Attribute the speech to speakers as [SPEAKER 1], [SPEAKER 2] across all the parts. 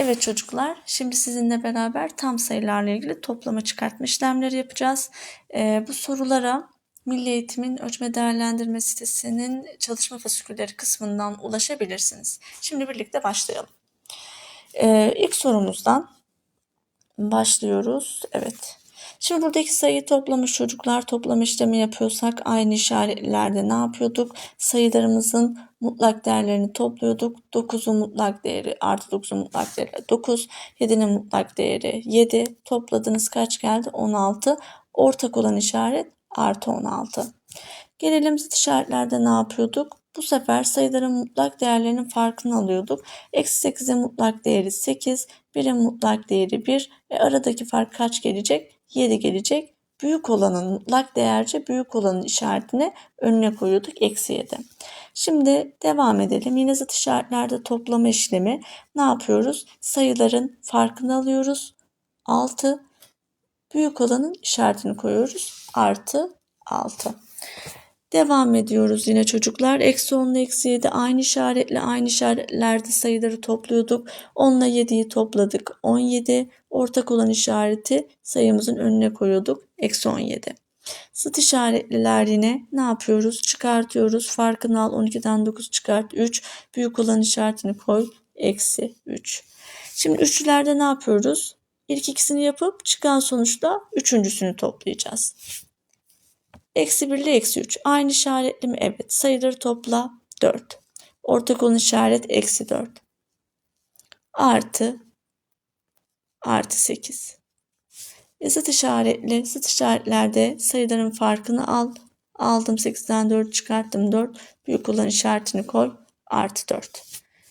[SPEAKER 1] Evet çocuklar, şimdi sizinle beraber tam sayılarla ilgili toplama çıkartma işlemleri yapacağız. Ee, bu sorulara Milli Eğitim'in ölçme değerlendirme sitesinin çalışma fasikülleri kısmından ulaşabilirsiniz. Şimdi birlikte başlayalım. Ee, ilk sorumuzdan başlıyoruz. Evet. Şimdi buradaki sayıyı toplamış çocuklar toplama işlemi yapıyorsak aynı işaretlerde ne yapıyorduk? Sayılarımızın mutlak değerlerini topluyorduk. 9'un mutlak değeri artı 9'un mutlak değeri 9. 7'nin mutlak değeri 7. Topladınız kaç geldi? 16. Ortak olan işaret artı 16. Gelelim zıt işaretlerde ne yapıyorduk? Bu sefer sayıların mutlak değerlerinin farkını alıyorduk. Eksi 8'in mutlak değeri 8, 1'in mutlak değeri 1. E aradaki fark kaç gelecek? 7 gelecek. Büyük olanın mutlak değerce büyük olanın işaretini önüne koyuyorduk. Eksi 7. Şimdi devam edelim. Yine zıt işaretlerde toplama işlemi. Ne yapıyoruz? Sayıların farkını alıyoruz. 6. Büyük olanın işaretini koyuyoruz. Artı 6. Devam ediyoruz yine çocuklar. Eksi 10 ile eksi 7 aynı işaretle aynı işaretlerde sayıları topluyorduk. 10 ile 7'yi topladık. 17. Ortak olan işareti sayımızın önüne koyuyorduk. Eksi 17. Zıt işaretliler yine ne yapıyoruz? Çıkartıyoruz. Farkını al 12'den 9 çıkart 3. Büyük olan işaretini koy. Eksi 3. Şimdi üçlülerde ne yapıyoruz? İlk ikisini yapıp çıkan sonuçta üçüncüsünü toplayacağız. Eksi 1 ile eksi 3. Aynı işaretli mi? Evet. Sayıları topla 4. Ortak olan işaret eksi 4. Artı artı 8. E zıt işaretli. Zıt işaretlerde sayıların farkını al. Aldım 8'den 4 çıkarttım 4. Büyük olan işaretini koy. Artı 4.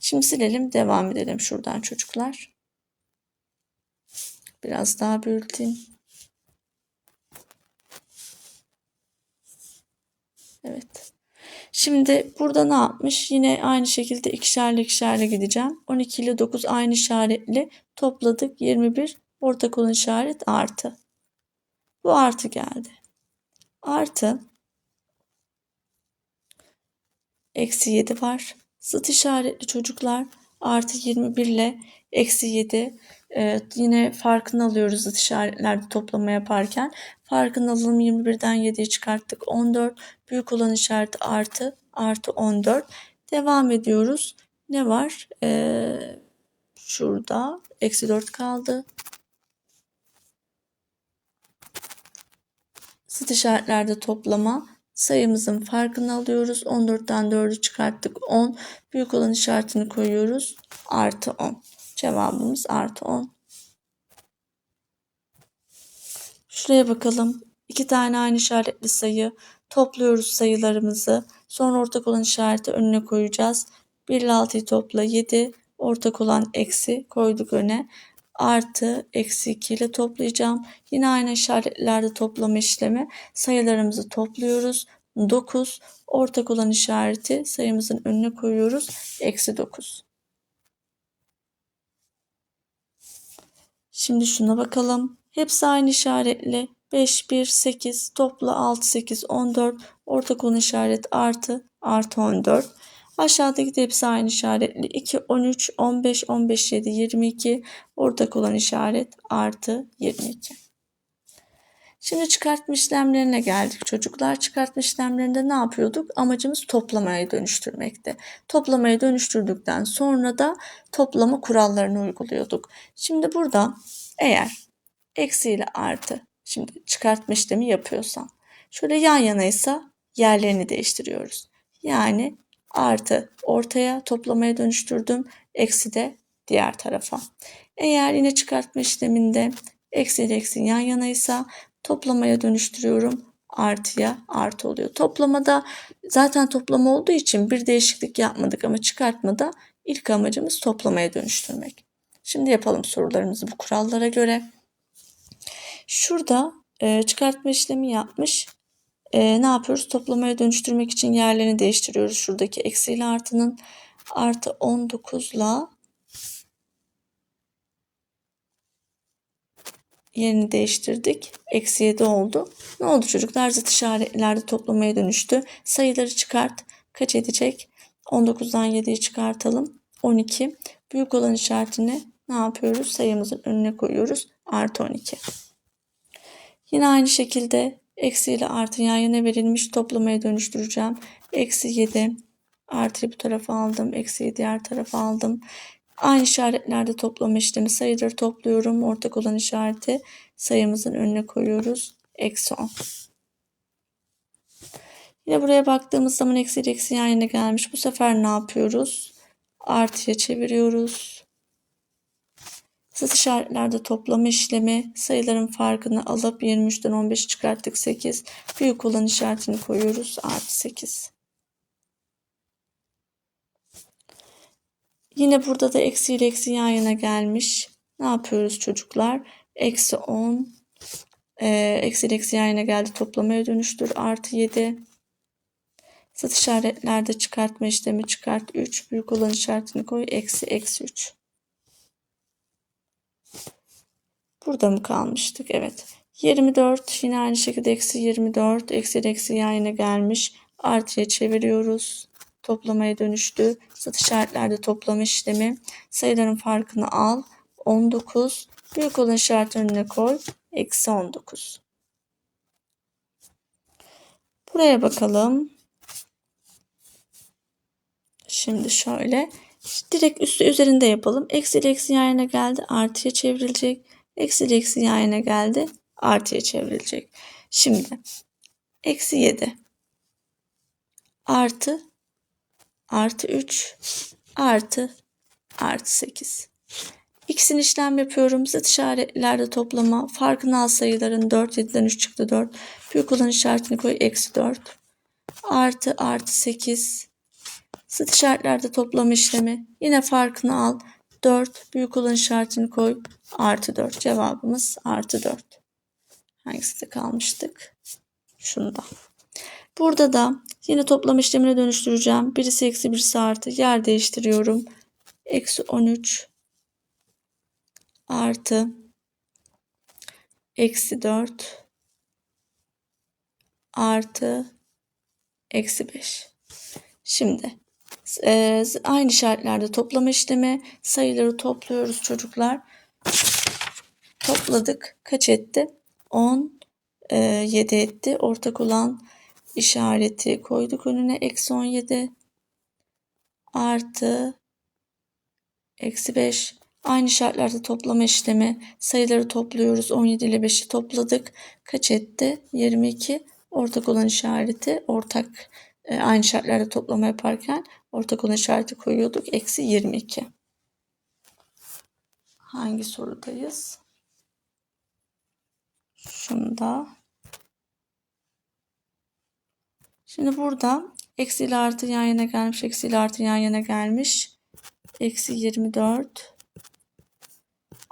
[SPEAKER 1] Şimdi silelim devam edelim şuradan çocuklar. Biraz daha büyüteyim. Evet. Şimdi burada ne yapmış? Yine aynı şekilde ikişerli ikişerli gideceğim. 12 ile 9 aynı işaretli topladık. 21 ortak olan işaret artı. Bu artı geldi. Artı eksi 7 var. Zıt işaretli çocuklar artı 21 ile eksi 7 ee, yine farkını alıyoruz zıt işaretlerde toplama yaparken. Farkını alalım 21'den 7'yi çıkarttık 14. Büyük olan işareti artı artı 14. Devam ediyoruz. Ne var? Ee, şurada eksi 4 kaldı. Zıt işaretlerde toplama sayımızın farkını alıyoruz. 14'ten 4'ü çıkarttık 10. Büyük olan işaretini koyuyoruz. Artı 10. Cevabımız artı 10. Şuraya bakalım. İki tane aynı işaretli sayı. Topluyoruz sayılarımızı. Sonra ortak olan işareti önüne koyacağız. 1 ile 6'yı topla 7. Ortak olan eksi koyduk öne. Artı eksi 2 ile toplayacağım. Yine aynı işaretlerde toplama işlemi. Sayılarımızı topluyoruz. 9. Ortak olan işareti sayımızın önüne koyuyoruz. Eksi 9. Şimdi şuna bakalım. Hepsi aynı işaretli. 5, 1, 8, topla 6, 8, 14. Ortak olan işaret artı, artı 14. Aşağıdaki de hepsi aynı işaretli. 2, 13, 15, 15, 7, 22. Ortak olan işaret artı 22. Şimdi çıkartma işlemlerine geldik çocuklar. Çıkartma işlemlerinde ne yapıyorduk? Amacımız toplamaya dönüştürmekti. Toplamaya dönüştürdükten sonra da toplama kurallarını uyguluyorduk. Şimdi burada eğer eksi ile artı şimdi çıkartma işlemi yapıyorsam şöyle yan yanaysa yerlerini değiştiriyoruz. Yani artı ortaya toplamaya dönüştürdüm. Eksi de diğer tarafa. Eğer yine çıkartma işleminde eksi ile eksi yan yanaysa toplamaya dönüştürüyorum. Artıya artı oluyor. Toplamada zaten toplama olduğu için bir değişiklik yapmadık ama çıkartmada ilk amacımız toplamaya dönüştürmek. Şimdi yapalım sorularımızı bu kurallara göre. Şurada e, çıkartma işlemi yapmış. E, ne yapıyoruz? Toplamaya dönüştürmek için yerlerini değiştiriyoruz. Şuradaki eksi ile artının artı 19 ile yerini değiştirdik. Eksi 7 oldu. Ne oldu çocuklar? Zıt işaretlerde toplamaya dönüştü. Sayıları çıkart. Kaç edecek? 19'dan 7'yi çıkartalım. 12. Büyük olan işaretini ne yapıyoruz? Sayımızın önüne koyuyoruz. Artı 12. Yine aynı şekilde eksi ile artı yan yana verilmiş toplamaya dönüştüreceğim. Eksi 7 artıyı bu tarafa aldım. Eksiyi diğer tarafa aldım. Aynı işaretlerde toplama işlemi sayıları topluyorum. Ortak olan işareti sayımızın önüne koyuyoruz. Eksi 10. Yine buraya baktığımız zaman eksi ile eksi yan yana gelmiş. Bu sefer ne yapıyoruz? Artıya çeviriyoruz. Zıt işaretlerde toplama işlemi sayıların farkını alıp 23'ten 15 çıkarttık 8. Büyük olan işaretini koyuyoruz. Artı 8. Yine burada da eksi ile eksi yan yana gelmiş. Ne yapıyoruz çocuklar? Eksi 10. E, eksi ile eksi yan yana geldi. Toplamaya dönüştür. Artı 7. Zıt işaretlerde çıkartma işlemi çıkart 3. Büyük olan işaretini koy. Eksi eksi 3. Burada mı kalmıştık? Evet. 24 yine aynı şekilde eksi 24 eksi eksi yan yana gelmiş. Artıya çeviriyoruz. Toplamaya dönüştü. Zıt işaretlerde toplama işlemi. Sayıların farkını al. 19. Büyük olan işaret önüne koy. Eksi 19. Buraya bakalım. Şimdi şöyle. Direkt üstü üzerinde yapalım. Eksi ile eksi yan yana geldi. Artıya çevrilecek. Eksi eksi yan yana geldi. Artıya çevrilecek. Şimdi eksi 7 artı artı 3 artı artı 8. İkisini işlem yapıyorum. Zıt işaretlerde toplama. Farkını al sayıların 4. 7'den 3 çıktı 4. Büyük olan işaretini koy. Eksi 4. Artı artı 8. Zıt işaretlerde toplama işlemi. Yine farkını al. 4. Büyük olan işaretini koy. Artı 4. Cevabımız artı 4. Hangisinde kalmıştık? Şunda. Burada da yine toplam işlemine dönüştüreceğim. Birisi eksi birisi artı. Yer değiştiriyorum. Eksi 13 artı eksi 4 artı eksi 5. Şimdi e, aynı şartlarda toplama işlemi sayıları topluyoruz çocuklar. Topladık. Kaç etti? 10 e, 7 etti. Ortak olan işareti koyduk önüne. Eksi 17 artı eksi 5 Aynı şartlarda toplama işlemi sayıları topluyoruz. 17 ile 5'i topladık. Kaç etti? 22. Ortak olan işareti ortak e, aynı şartlarda toplama yaparken ortak olan işareti koyuyorduk. Eksi 22. Hangi sorudayız? Şunda. Şimdi burada eksi ile artı yan yana gelmiş. Eksi ile artı yan yana gelmiş. Eksi 24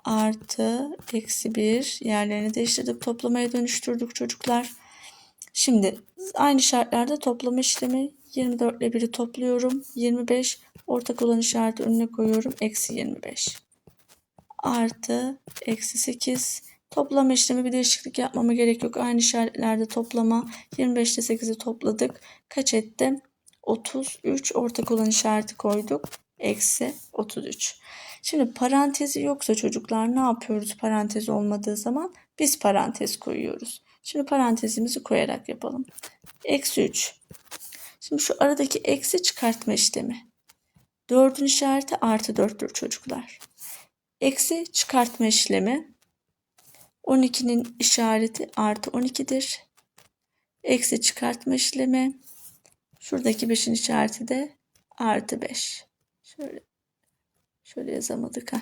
[SPEAKER 1] artı eksi 1 yerlerini değiştirdik. Toplamaya dönüştürdük çocuklar. Şimdi aynı şartlarda toplama işlemi 24 ile 1'i topluyorum. 25 ortak olan işareti önüne koyuyorum. Eksi 25 artı eksi 8 Toplama işlemi bir değişiklik yapmama gerek yok. Aynı işaretlerde toplama 25 ile 8'i topladık. Kaç etti? 33 ortak olan işareti koyduk. Eksi 33. Şimdi parantezi yoksa çocuklar ne yapıyoruz parantez olmadığı zaman? Biz parantez koyuyoruz. Şimdi parantezimizi koyarak yapalım. Eksi 3. Şimdi şu aradaki eksi çıkartma işlemi. 4'ün işareti artı 4'tür çocuklar. Eksi çıkartma işlemi. 12'nin işareti artı 12'dir. Eksi çıkartma işlemi. Şuradaki 5'in işareti de artı 5. Şöyle şöyle yazamadık ha.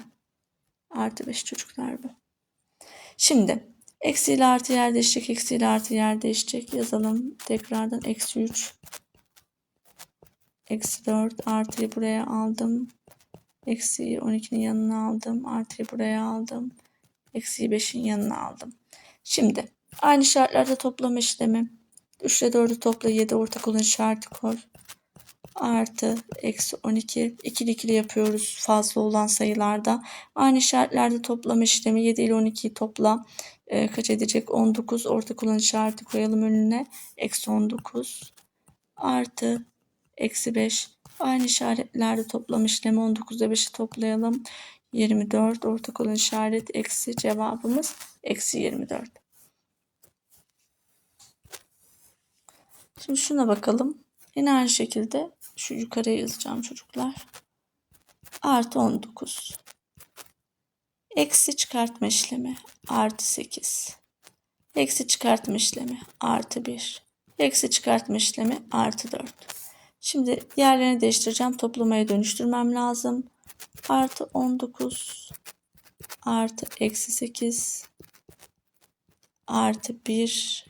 [SPEAKER 1] Artı 5 çocuklar bu. Şimdi eksi ile artı yer değişecek. Eksi ile artı yer değişecek. Yazalım tekrardan. Eksi 3. Eksi 4 artıyı buraya aldım. Eksi 12'nin yanına aldım. Artıyı buraya aldım. Eksi 5'in yanına aldım. Şimdi aynı şartlarda toplama işlemi. 3 ile 4'ü topla 7 ortak olan işareti koy. Artı eksi 12 ikili ikili yapıyoruz fazla olan sayılarda. Aynı şartlarda toplama işlemi 7 ile 12'yi topla. E, kaç edecek? 19 ortak olan işareti koyalım önüne. Eksi 19 artı eksi 5 Aynı işaretlerde toplam işlemi 19'da 5'i toplayalım. 24 ortak olan işaret eksi cevabımız eksi 24. Şimdi şuna bakalım. Yine aynı şekilde şu yukarıya yazacağım çocuklar. Artı 19. Eksi çıkartma işlemi artı 8. Eksi çıkartma işlemi artı 1. Eksi çıkartma işlemi artı 4. Şimdi yerlerini değiştireceğim. Toplamaya dönüştürmem lazım. Artı 19 artı eksi 8 artı 1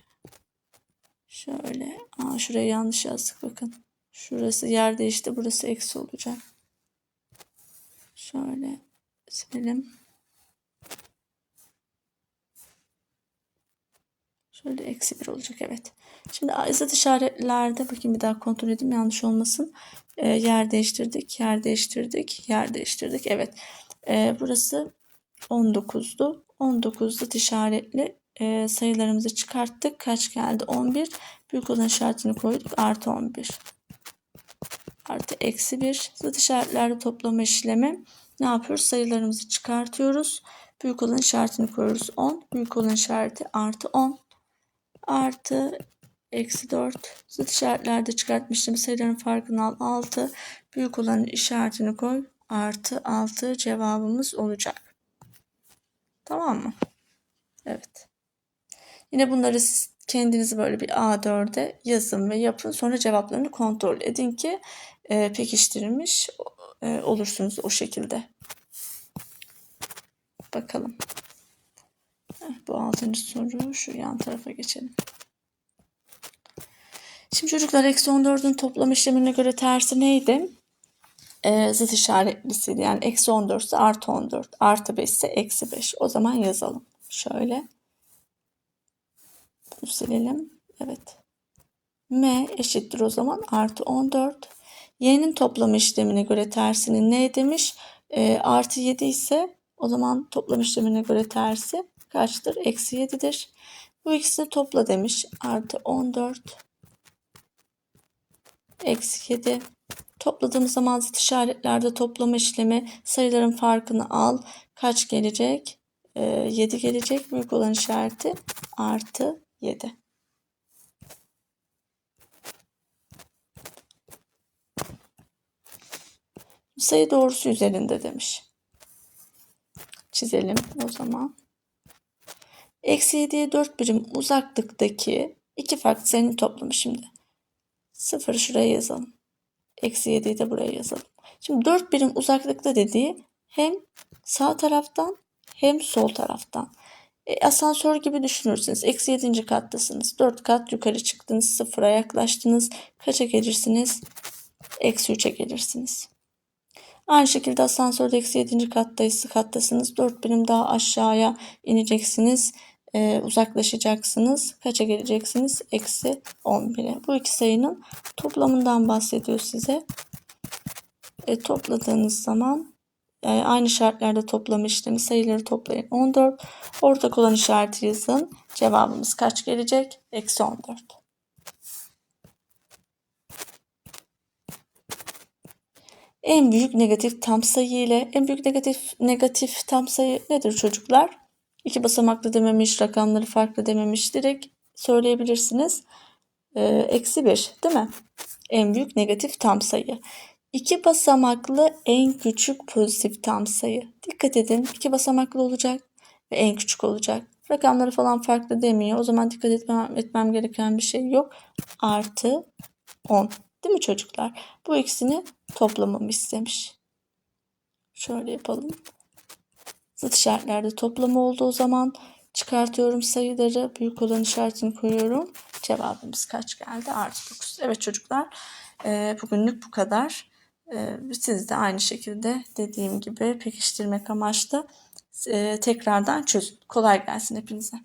[SPEAKER 1] şöyle aa, şuraya yanlış yazdık bakın. Şurası yer değişti. Burası eksi olacak. Şöyle silelim. Şöyle eksi bir olacak evet. Şimdi zıt işaretlerde bakayım bir daha kontrol edeyim yanlış olmasın. E, yer değiştirdik, yer değiştirdik, yer değiştirdik. Evet. E, burası 19'du. 19 zıt işaretli e, sayılarımızı çıkarttık. Kaç geldi? 11. Büyük olan işaretini koyduk. Artı 11. Artı eksi 1. Zıt işaretlerde toplama işlemi. Ne yapıyoruz? Sayılarımızı çıkartıyoruz. Büyük olan işaretini koyuyoruz 10. Büyük olan işareti artı 10 artı eksi 4 zıt işaretlerde çıkartmıştım. Sayıların farkını al 6. Büyük olan işaretini koy. Artı 6 cevabımız olacak. Tamam mı? Evet. Yine bunları siz kendinizi böyle bir A4'e yazın ve yapın. Sonra cevaplarını kontrol edin ki e, pekiştirilmiş e, olursunuz o şekilde. Bakalım. Bu altıncı soru. Şu yan tarafa geçelim. Şimdi çocuklar eksi 14'ün toplam işlemine göre tersi neydi? Ee, zıt işaretlisiydi. Yani eksi 14 ise artı 14. Artı 5 ise eksi 5. O zaman yazalım. Şöyle. Bunu silelim. Evet. M eşittir o zaman artı 14. Y'nin toplam işlemine göre tersinin ne demiş? E, artı 7 ise o zaman toplam işlemine göre tersi kaçtır? Eksi 7'dir. Bu ikisini topla demiş. Artı 14. Eksi 7. Topladığımız zaman zıt işaretlerde toplama işlemi sayıların farkını al. Kaç gelecek? E, 7 gelecek. Büyük olan işareti artı 7. Sayı doğrusu üzerinde demiş. Çizelim o zaman. Eksi 7'ye 4 birim uzaklıktaki iki farklı sayının toplamı şimdi. Sıfırı şuraya yazalım. Eksi 7'yi de buraya yazalım. Şimdi 4 birim uzaklıkta dediği hem sağ taraftan hem sol taraftan. E, asansör gibi düşünürsünüz. Eksi 7. kattasınız. 4 kat yukarı çıktınız. Sıfıra yaklaştınız. Kaça gelirsiniz? Eksi 3'e gelirsiniz. Aynı şekilde asansörde eksi 7. kattayız, kattasınız. 4 birim daha aşağıya ineceksiniz. Ee, uzaklaşacaksınız. Kaça geleceksiniz? Eksi 11'e. Bu iki sayının toplamından bahsediyor size. E, topladığınız zaman e, aynı şartlarda toplam işlemi sayıları toplayın. 14. Ortak olan işareti yazın. Cevabımız kaç gelecek? Eksi 14. En büyük negatif tam sayı ile en büyük negatif negatif tam sayı nedir çocuklar? İki basamaklı dememiş, rakamları farklı dememiş direkt söyleyebilirsiniz. Ee, eksi 1 değil mi? En büyük negatif tam sayı. İki basamaklı en küçük pozitif tam sayı. Dikkat edin iki basamaklı olacak ve en küçük olacak. Rakamları falan farklı demiyor. O zaman dikkat etmem, etmem gereken bir şey yok. Artı 10. Değil mi çocuklar? Bu ikisini toplamamı istemiş. Şöyle yapalım. Zıt işaretlerde toplama oldu o zaman. Çıkartıyorum sayıları. Büyük olan işaretini koyuyorum. Cevabımız kaç geldi? Artı 9. Evet çocuklar bugünlük bu kadar. Siz de aynı şekilde dediğim gibi pekiştirmek amaçlı tekrardan çözün. Kolay gelsin hepinize.